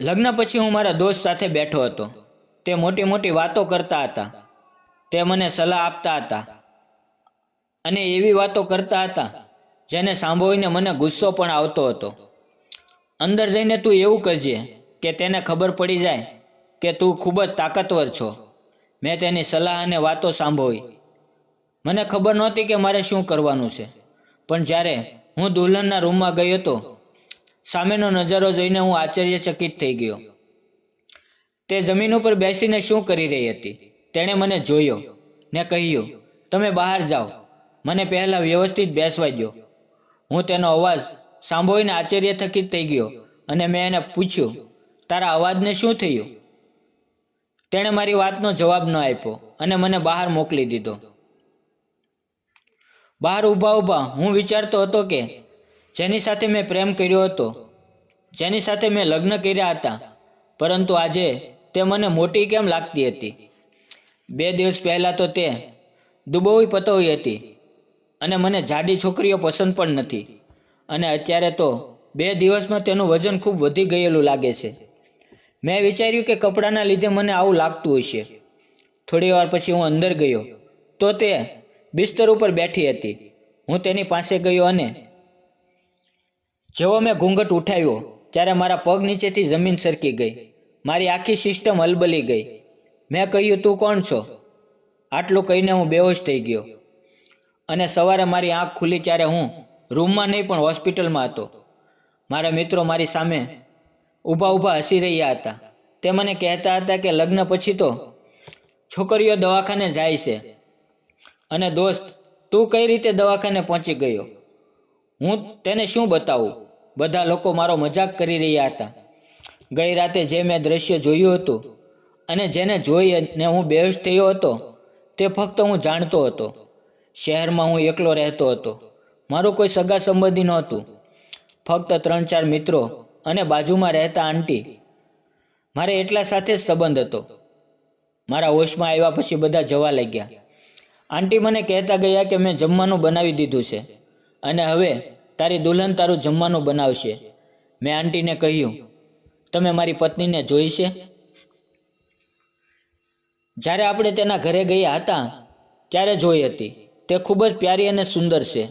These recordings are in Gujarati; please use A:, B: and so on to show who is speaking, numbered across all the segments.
A: લગ્ન પછી હું મારા દોસ્ત સાથે બેઠો હતો. તે મોટી મોટી વાતો કરતા હતા. તે મને સલાહ આપતા હતા. અને એવી વાતો કરતા હતા જેને સાંભળીને મને ગુસ્સો પણ આવતો હતો. અંદર જઈને તું એવું કરજે કે તેને ખબર પડી જાય કે તું ખૂબ જ તાકાતવર છો. મેં તેની સલાહ અને વાતો સાંભળી. મને ખબર નહોતી કે મારે શું કરવાનું છે. પણ જ્યારે હું દુલ્હનના રૂમમાં ગયો હતો સામેનો નજારો જોઈને હું આશ્ચર્યચકિત થઈ ગયો. તે જમીન ઉપર બેસીને શું કરી રહી હતી? તેણે મને જોયો ને કહ્યું, તમે બહાર જાઓ. મને પહેલાં વ્યવસ્થિત બેસવા દો હું તેનો અવાજ સાંભળીને આશ્ચર્યચકિત થઈ ગયો અને મેં એને પૂછ્યું, તારા અવાજને શું થયું? તેણે મારી વાતનો જવાબ ન આપ્યો અને મને બહાર મોકલી દીધો. બહાર ઊભા ઊભા હું વિચારતો હતો કે જેની સાથે મેં પ્રેમ કર્યો હતો, જેની સાથે મેં લગ્ન કર્યા હતા, પરંતુ આજે તે મને મોટી કેમ લાગતી હતી? બે દિવસ પહેલાં તો તે દુબોવી પતોવી હતી અને મને જાડી છોકરીઓ પસંદ પણ નથી. અને અત્યારે તો બે દિવસમાં તેનું વજન ખૂબ વધી ગયેલું લાગે છે. મેં વિચાર્યું કે કપડાના લીધે મને આવું લાગતું હશે. થોડી વાર પછી હું અંદર ગયો. તો તે બિસ્તર ઉપર બેઠી હતી. હું તેની પાસે ગયો અને જેવો મેં ઘૂંઘટ ઉઠાવ્યો, ત્યારે મારા પગ નીચેથી જમીન સરકી ગઈ. મારી આખી સિસ્ટમ હલબલી ગઈ. મેં કહ્યું, તું કોણ છો? આટલું કહીને હું બેહોશ થઈ ગયો. અને સવારે મારી આંખ ખુલી ત્યારે હું રૂમમાં નહીં, પણ હોસ્પિટલમાં હતો. મારા મિત્રો મારી સામે ઊભા ઊભા હસી રહ્યા હતા. તે મને કહેતા હતા કે લગ્ન પછી તો છોકરીઓ દવાખાને જાય છે. અને દોસ્ત, તું કઈ રીતે દવાખાને પહોંચી ગયો? હું તેને શું બતાવું? બધા લોકો મારો મજાક કરી રહ્યા હતા. ગઈ રાતે જે મેં દ્રશ્ય જોયું હતું અને જેને જોઈ ને હું બેહોશ થયો હતો, તે ફક્ત હું જાણતો હતો. શહેરમાં હું એકલો રહેતો હતો. મારું કોઈ સગા સંબંધી નહોતું. ફક્ત ત્રણ ચાર મિત્રો અને બાજુમાં રહેતા આંટી. મારે એટલા સાથે જ સંબંધ હતો. મારા હોશમાં આવ્યા પછી બધા જવા લાગ્યા. આંટી મને કહેતા ગયા કે મેં જમવાનું બનાવી દીધું છે અને હવે તારી દુલ્હન તારું જમવાનું બનાવશે. મેં આંટીને કહ્યું, તમે મારી પત્નીને જોઈ છે જ્યારે આપણે તેના ઘરે ગયા હતા, ત્યારે જોઈ હતી. તે ખૂબ જ પ્યારી અને સુંદર છે.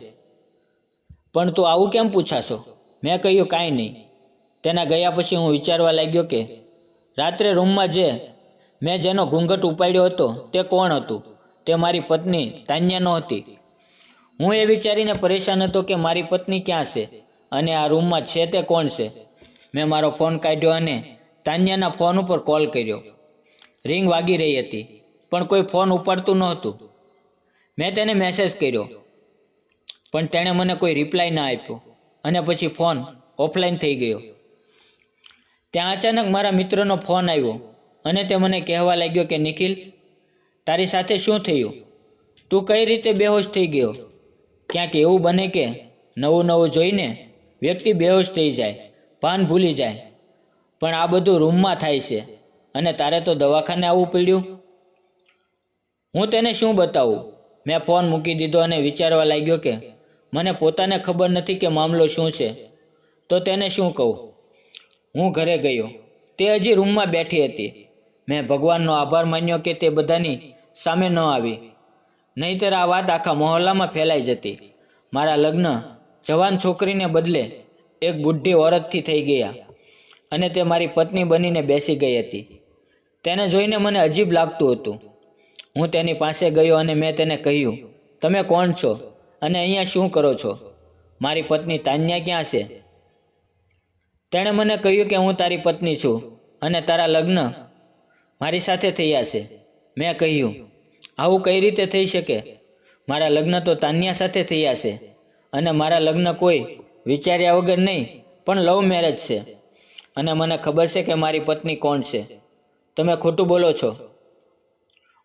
A: પણ તું આવું કેમ પૂછાશો? મેં કહ્યું, કાંઈ નહીં. તેના ગયા પછી હું વિચારવા લાગ્યો કે, રાત્રે રૂમમાં જે મેં જેનો ઘૂંઘટ ઉપાડ્યો હતો, તે કોણ હતું? તે મારી પત્ની તાન્યા નહોતી હું એ વિચારીને પરેશાન હતો કે મારી પત્ની ક્યાં છે અને આ રૂમમાં છે તે કોણ છે? મેં મારો ફોન કાઢ્યો અને તાન્યાના ફોન ઉપર કોલ કર્યો. રિંગ વાગી રહી હતી, પણ કોઈ ફોન ઉપાડતું નહોતું. મેં તેને મેસેજ કર્યો, પણ તેણે મને કોઈ રિપ્લાય ના આપ્યો અને પછી ફોન ઓફલાઈન થઈ ગયો. ત્યાં અચાનક મારા મિત્રનો ફોન આવ્યો અને તે મને કહેવા લાગ્યો કે, નિખિલ, તારી સાથે શું થયું? તું કઈ રીતે બેહોશ થઈ ગયો? ક્યાંક એવું બને કે નવું નવું જોઈને વ્યક્તિ બેહોશ થઈ જાય, ભાન ભૂલી જાય. પણ આ બધું રૂમમાં થાય છે અને તારે તો દવાખાને આવવું પડ્યું. હું તેને શું બતાવું? મેં ફોન મૂકી દીધો અને વિચારવા લાગ્યો કે મને પોતાને ખબર નથી કે મામલો શું છે. તો તેને શું કહું? હું ઘરે ગયો. તે હજી રૂમમાં બેઠી હતી. મેં ભગવાનનો આભાર માન્યો કે તે બધાની સામે ન આવી. નહીંતર આ વાત આખા મહોલ્લામાં ફેલાઈ જતી. મારા લગ્ન જવાન છોકરીને બદલે એક બુઢી ઓરતથી થઈ ગયા અને તે મારી પત્ની બનીને બેસી ગઈ હતી. તેને જોઈને મને અજીબ લાગતું હતું. હું તેની પાસે ગયો અને મેં તેને કહ્યું, તમે કોણ છો અને અહીંયા શું કરો છો? મારી પત્ની તાન્યા ક્યાં છે? તેણે મને કહ્યું કે હું તારી પત્ની છું અને તારા લગ્ન મારી સાથે થયા છે. મેં કહ્યું આવું કઈ રીતે થઈ શકે? મારા લગ્ન તો તાન્યા સાથે થયા છે અને મારા લગ્ન કોઈ વિચાર્યા વગર નહીં, પણ લવ મેરેજ છે. અને મને ખબર છે કે મારી પત્ની કોણ છે. તમે ખોટું બોલો છો.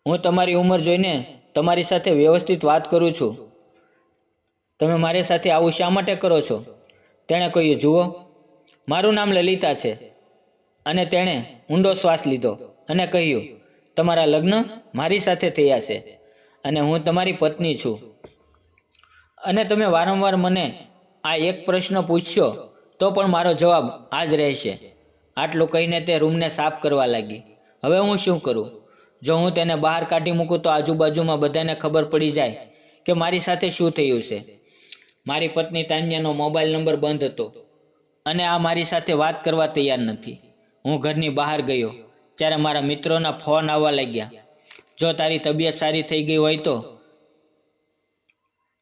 A: હું તમારી ઉંમર જોઈને તમારી સાથે વ્યવસ્થિત વાત કરું છું. તમે મારી સાથે આવું શા માટે કરો છો? તેણે કહ્યું, જુઓ, મારું નામ લલિતા છે. અને તેણે ઊંડો શ્વાસ લીધો અને કહ્યું તમારા લગ્ન મારી સાથે થયા છે અને હું તમારી પત્ની છું. અને તમે વારંવાર મને આ એક પ્રશ્ન પૂછશો તો પણ મારો જવાબ આ જ રહેશે. આટલું કહીને તે રૂમને સાફ કરવા લાગી. હવે હું શું કરું? જો હું તેને બહાર કાઢી મૂકું તો આજુબાજુમાં બધાને ખબર પડી જાય કે મારી સાથે શું થયું છે. મારી પત્ની તાન્યાનો મોબાઈલ નંબર બંધ હતો અને આ મારી સાથે વાત કરવા તૈયાર નથી. હું ઘરની બહાર ગયો. ત્યારે મારા મિત્રોના ફોન આવવા લાગ્યા. જો તારી તબિયત સારી થઈ ગઈ હોય તો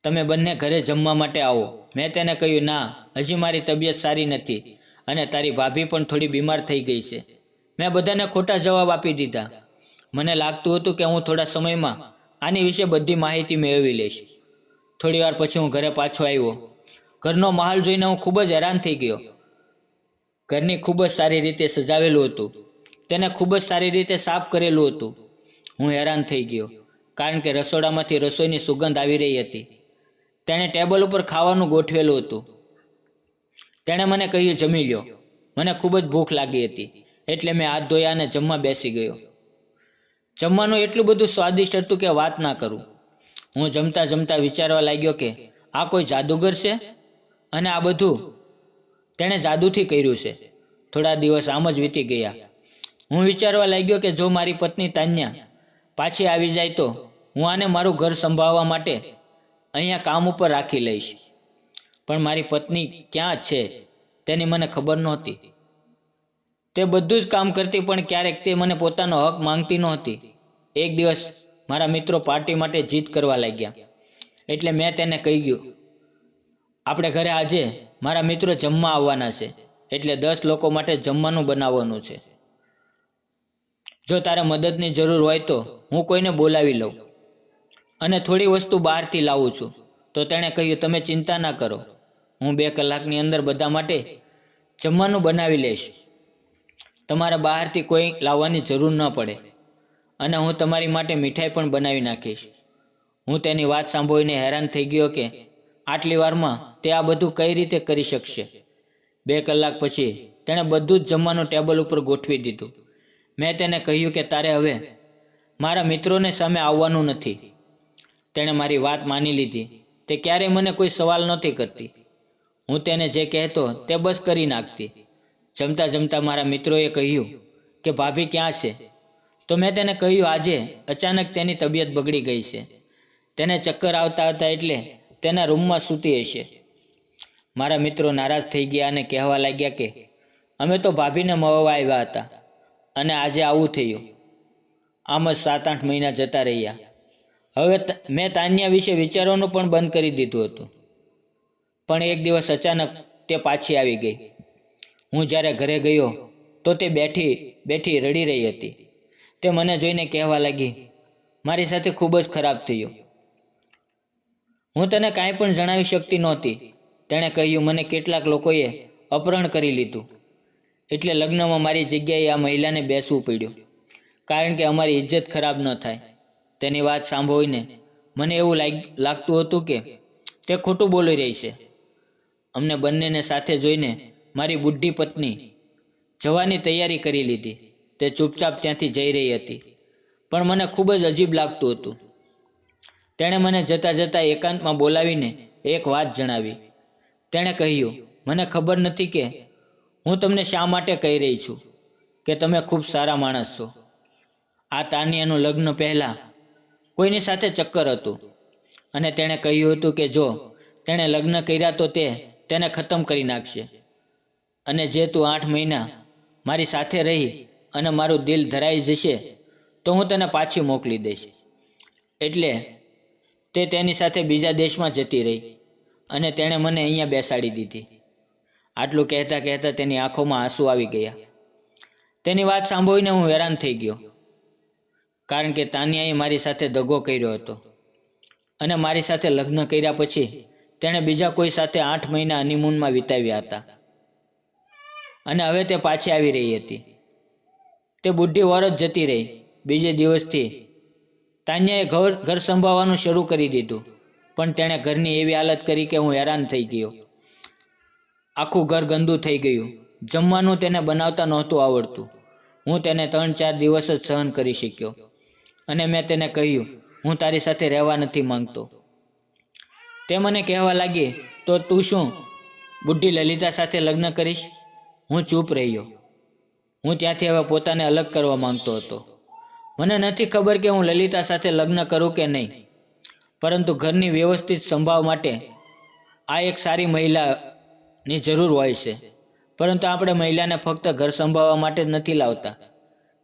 A: તમે બંને ઘરે જમવા માટે આવો. મેં તેને કહ્યું, ના, હજી મારી તબિયત સારી નથી અને તારી ભાભી પણ થોડી બીમાર થઈ ગઈ છે. મેં બધાને ખોટા જવાબ આપી દીધા. મને લાગતું હતું કે હું થોડા સમયમાં આની વિશે બધી માહિતી મેળવી લઈશ. થોડી વાર પછી હું ઘરે પાછો આવ્યો. ઘરનો માહોલ જોઈને હું ખૂબ જ હેરાન થઈ ગયો. ઘરની ખૂબ જ સારી રીતે સજાવેલું હતું. તેને ખૂબ જ સારી રીતે સાફ કરેલું હતું. હું હેરાન થઈ ગયો, કારણ કે રસોડામાંથી રસોઈની સુગંધ આવી રહી હતી. તેણે ટેબલ ઉપર ખાવાનું ગોઠવેલું હતું. તેણે મને કહ્યું, જમી લ્યો. મને ખૂબ જ ભૂખ લાગી હતી, એટલે મેં હાથ ધોયા અને જમવા બેસી ગયો. જમવાનું એટલું બધું સ્વાદિષ્ટ હતું કે વાત ના કરું. હું જમતા જમતા વિચારવા લાગ્યો કે, આ કોઈ જાદુગર છે? અને આ બધું તેણે જાદુથી કર્યું છે. થોડા દિવસ આમ જ વીતી ગયા. હું વિચારવા લાગ્યો કે જો મારી પત્ની તાન્યા પાછી આવી જાય તો હું આને મારું ઘર સંભાળવા માટે અહીંયા કામ ઉપર રાખી લઈશ. પણ મારી પત્ની ક્યાં છે તેની મને ખબર નહોતી. તે બધું જ કામ કરતી પણ ક્યારેક તે મને પોતાનો હક માંગતી નહોતી. એક દિવસ મારા મિત્રો પાર્ટી માટે જીત કરવા લાગ્યા. એટલે મેં તેને કહી ગયું, આપણે ઘરે આજે મારા મિત્રો જમવા આવવાના છે. એટલે દસ લોકો માટે જમવાનું બનાવવાનું છે. જો તારે મદદની જરૂર હોય તો હું કોઈને બોલાવી લઉં. અને થોડી વસ્તુ બહારથી લાવું છું. તો તેણે કહ્યું, તમે ચિંતા ના કરો. હું બે કલાકની અંદર બધા માટે જમવાનું બનાવી લઈશ. તમારે બહારથી કોઈ લાવવાની જરૂર ન પડે. અને હું તમારી માટે મીઠાઈ પણ બનાવી નાખીશ. હું તેની વાત સાંભળીને હેરાન થઈ ગયો કે આટલી વારમાં તે આ બધું કઈ રીતે કરી શકશે? બે કલાક પછી તેણે બધું જ જમવાનું ટેબલ ઉપર ગોઠવી દીધું. મેં તેને કહ્યું કે, તારે હવે મારા મિત્રોને સામે આવવાનું નથી. તેણે મારી વાત માની લીધી. તે ક્યારેય મને કોઈ સવાલ નહોતી કરતી. હું તેને જે કહેતો તે બસ કરી નાખતી. જમતા જમતા મારા મિત્રોએ કહ્યું કે, ભાભી ક્યાં છે? તો મેં તેને કહ્યું, આજે અચાનક તેની તબિયત બગડી ગઈ છે. તેને ચક્કર આવતા હતા એટલે તેના રૂમમાં સૂતી હશે. મારા મિત્રો નારાજ થઈ ગયા અને કહેવા લાગ્યા કે, અમે તો ભાભીને મળવા આવ્યા હતા. અને આજે આવું થયું. આમ જ સાત આઠ મહિના જતા રહ્યા. હવે મેં તાન્યા વિશે વિચારવાનું પણ બંધ કરી દીધું હતું. પણ એક દિવસ અચાનક તે પાછી આવી ગઈ. હું જ્યારે ઘરે ગયો, તો તે બેઠી બેઠી રડી રહી હતી. તે મને જોઈને કહેવા લાગી, મારી સાથે ખૂબ જ ખરાબ થયું. હું તને કાંઈ પણ જણાવી શકતી નહોતી. તેણે કહ્યું, મને કેટલાક લોકોએ અપહરણ કરી લીધું. એટલે લગ્નમાં મારી જગ્યાએ આ મહિલાને બેસવું પડ્યું. કારણ કે અમારી ઇજ્જત ખરાબ ન થાય. તેની વાત સાંભળીને મને એવું લાગ- લાગતું હતું કે તે ખોટું બોલી રહી છે. અમને બંનેને સાથે જોઈને મારી બુઢી પત્ની જવાની તૈયારી કરી લીધી. તે ચૂપચાપ ત્યાંથી જઈ રહી હતી. પણ મને ખૂબ જ અજીબ લાગતું હતું. તેણે મને જતાં જતાં એકાંતમાં બોલાવીને એક વાત જણાવી. તેણે કહ્યું, મને ખબર નથી કે હું તમને શા માટે કહી રહી છું કે તમે ખૂબ સારા માણસ છો? આ તાનિયાનું લગ્ન પહેલાં કોઈની સાથે ચક્કર હતું અને તેણે કહ્યું હતું કે જો તેણે લગ્ન કર્યા તો તે તેને ખતમ કરી નાખશે અને જે તું આઠ મહિના મારી સાથે રહી અને મારું દિલ ધરાઈ જશે તો હું તને પાછી મોકલી દઈશ. એટલે તે તેની સાથે બીજા દેશમાં જતી રહી અને તેણે મને અહીંયા બેસાડી દીધી. આટલું કહેતા કહેતા તેની આંખોમાં આંસુ આવી ગયા. તેની વાત સાંભળીને હું હેરાન થઈ ગયો, કારણ કે તાનિયાએ મારી સાથે દગો કર્યો હતો અને મારી સાથે લગ્ન કર્યા પછી તેણે બીજા કોઈ સાથે આઠ મહિના હનીમૂનમાં વિતાવ્યા હતા. અને હવે તે પાછી આવી રહી હતી. તે બુઢી વર જ જતી રહી. બીજે દિવસથી તાન્યાએ ઘર ઘર સંભાળવાનું શરૂ કરી દીધું. પણ તેણે ઘરની એવી હાલત કરી કે હું હેરાન થઈ ગયો. આખું ઘર ગંદુ થઈ ગયું. જમવાનું તેને બનાવતા નહોતું આવડતું. હું તેને ત્રણ ચાર દિવસ જ સહન કરી શક્યો. અને મેં તેને કહ્યું, હું તારી સાથે રહેવા નથી માંગતો. તે મને કહેવા લાગી, તો તું શું બુઢી લલિતા સાથે લગ્ન કરીશ? હું ચૂપ રહ્યો. હું ત્યાંથી હવે પોતાને અલગ કરવા માંગતો હતો. મને નથી ખબર કે હું લલિતા સાથે લગ્ન કરું કે નહીં. પરંતુ ઘરની વ્યવસ્થિત સંભાળ માટે આ એક સારી મહિલાની જરૂર હોય છે. પરંતુ આપણે મહિલાને ફક્ત ઘર સંભાળવા માટે જ નથી લાવતા.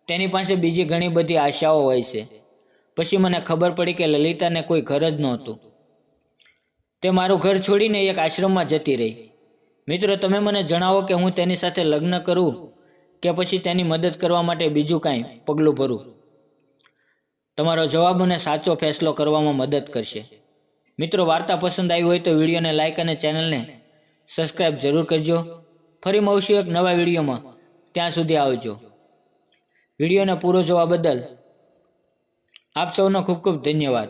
A: તેની પાસે બીજી ઘણી બધી આશાઓ હોય છે. પછી મને ખબર પડી કે લલિતાને કોઈ ઘર જ નહોતું. તે મારું ઘર છોડીને એક આશ્રમમાં જતી રહી. મિત્રો, તમે મને જણાવો કે હું તેની સાથે લગ્ન કરું કે પછી તેની મદદ કરવા માટે બીજું કાંઈ પગલું ભરું? તમારો જવાબ મને સાચો ફેસલો કરવામાં મદદ કરશે. મિત્રો, વાર્તા પસંદ આવી હોય તો વિડીયોને લાઇક અને ચેનલને સબસ્ક્રાઇબ જરૂર કરજો. ફરી મળશું એક નવા વિડીયોમાં. ત્યાં સુધી આવજો. વિડીયોને પૂરો જોવા બદલ આપ સૌનો ખૂબ ખૂબ ધન્યવાદ.